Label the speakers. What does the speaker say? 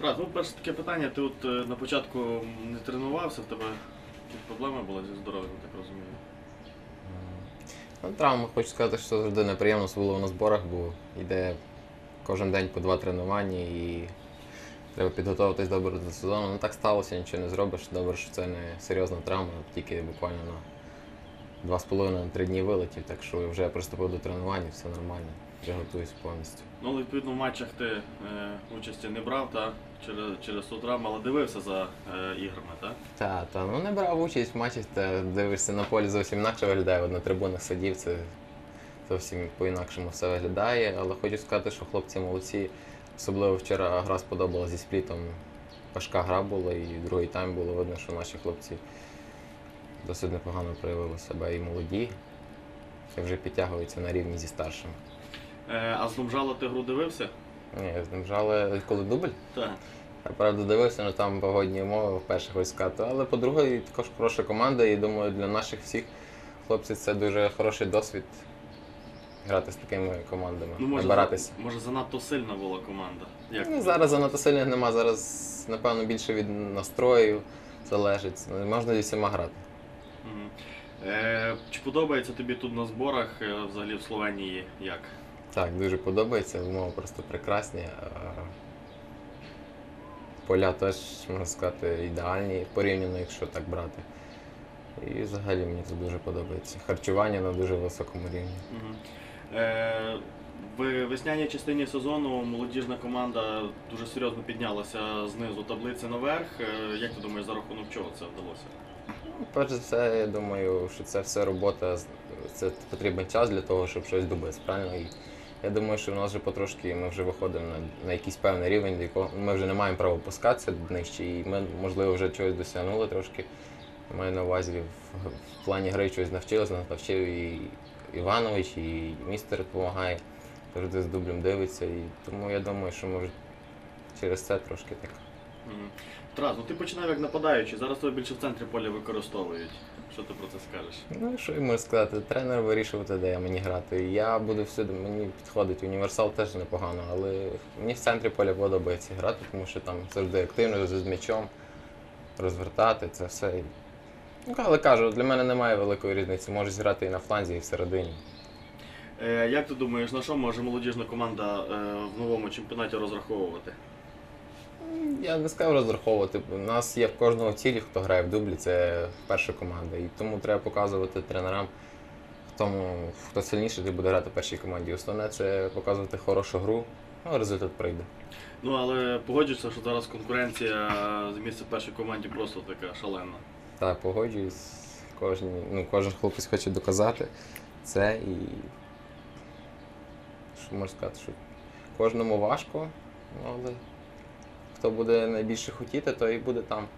Speaker 1: Тарас, ну перше таке питання. Ти от е, на початку не тренувався, в тебе якісь проблеми були зі здоров'ям, так розумію.
Speaker 2: Ну, травма, хочу сказати, що завжди неприємно, особливо на зборах, бо йде кожен день по два тренування і треба підготуватись добре до сезону. Ну так сталося, нічого не зробиш. Добре, що це не серйозна травма, тільки буквально на два з половиною на три дні вилетів, так що вже приступив до тренування, все нормально. Вже готуюсь повністю.
Speaker 1: Ну, але, відповідно, в матчах ти е, участі не брав, та через, через ту травму, але дивився за е, іграми, так?
Speaker 2: Та, та, ну не брав участь в матчах, та дивишся на полі зовсім інакше виглядає. От на трибунах сидів, це зовсім по-інакшому все виглядає. Але хочу сказати, що хлопці молодці. Особливо вчора гра сподобалася зі сплітом. Важка гра була, і другий тайм було видно, що наші хлопці досить непогано проявили себе і молоді. Це вже підтягуються на рівні зі старшими.
Speaker 1: Е, а з Домжала ти гру дивився?
Speaker 2: Ні, з ним коли дубль.
Speaker 1: Так.
Speaker 2: Я правда дивився, але там погодні умови вперше хочу сказати. Але по-друге, також хороша команда, і думаю, для наших всіх хлопців це дуже хороший досвід грати з такими командами,
Speaker 1: Ну, може,
Speaker 2: набиратися.
Speaker 1: за- може занадто сильна була команда. Як
Speaker 2: Ну, зараз занадто сильних нема, зараз, напевно, більше від настрою залежить. Ну, Можна зі всіма грати.
Speaker 1: Е, чи подобається тобі тут на зборах, е, взагалі в Словенії як?
Speaker 2: Так, дуже подобається, умови просто прекрасні. Поля теж, можна сказати, ідеальні порівняно, якщо так брати. І взагалі мені це дуже подобається. Харчування на дуже високому рівні.
Speaker 1: Мгм. Е, в весняній частині сезону молодіжна команда дуже серйозно піднялася знизу таблиці наверх. Е, як ти думаєш, за рахунок чого це вдалося?
Speaker 2: Перш за все, я думаю, що це все робота, це потрібен час для того, щоб щось добитися, правильно? І я думаю, що в нас вже потрошки ми вже виходимо на, на якийсь певний рівень, якого ми вже не маємо права опускатися нижче, і ми, можливо, вже чогось досягнули трошки. Маю на увазі в, в плані гри чогось навчилися, навчив і Іванович, і містер допомагає, завжди з дублем дивиться. І тому я думаю, що ми вже через це трошки так.
Speaker 1: Тарас, ну ти починав як нападаючий, зараз тебе більше в центрі поля використовують. Що ти про це скажеш?
Speaker 2: Ну, що я можу сказати, тренер вирішувати, де я мені грати. Я буду всюди, мені підходить універсал теж непогано, але мені в центрі поля подобається грати, тому що там завжди активно з м'ячом, розвертати це все. Ну, але кажу, для мене немає великої різниці. Можу зіграти і на фланзі, і всередині.
Speaker 1: Е, як ти думаєш, на що може молодіжна команда е, в новому чемпіонаті розраховувати?
Speaker 2: Я не сказав розраховувати. У нас є в кожного цілі, хто грає в дублі, це перша команда. І тому треба показувати тренерам, хто, хто сильніший ти буде грати в першій команді. Основне це показувати хорошу гру, ну результат прийде.
Speaker 1: Ну але погоджуся, що зараз конкуренція за місце в першій команді просто така шалена.
Speaker 2: Так, погоджуюсь. Кожен, ну, кожен хлопець хоче доказати це і. Що можна сказати, що кожному важко, ну, але хто буде найбільше хотіти, той і буде там.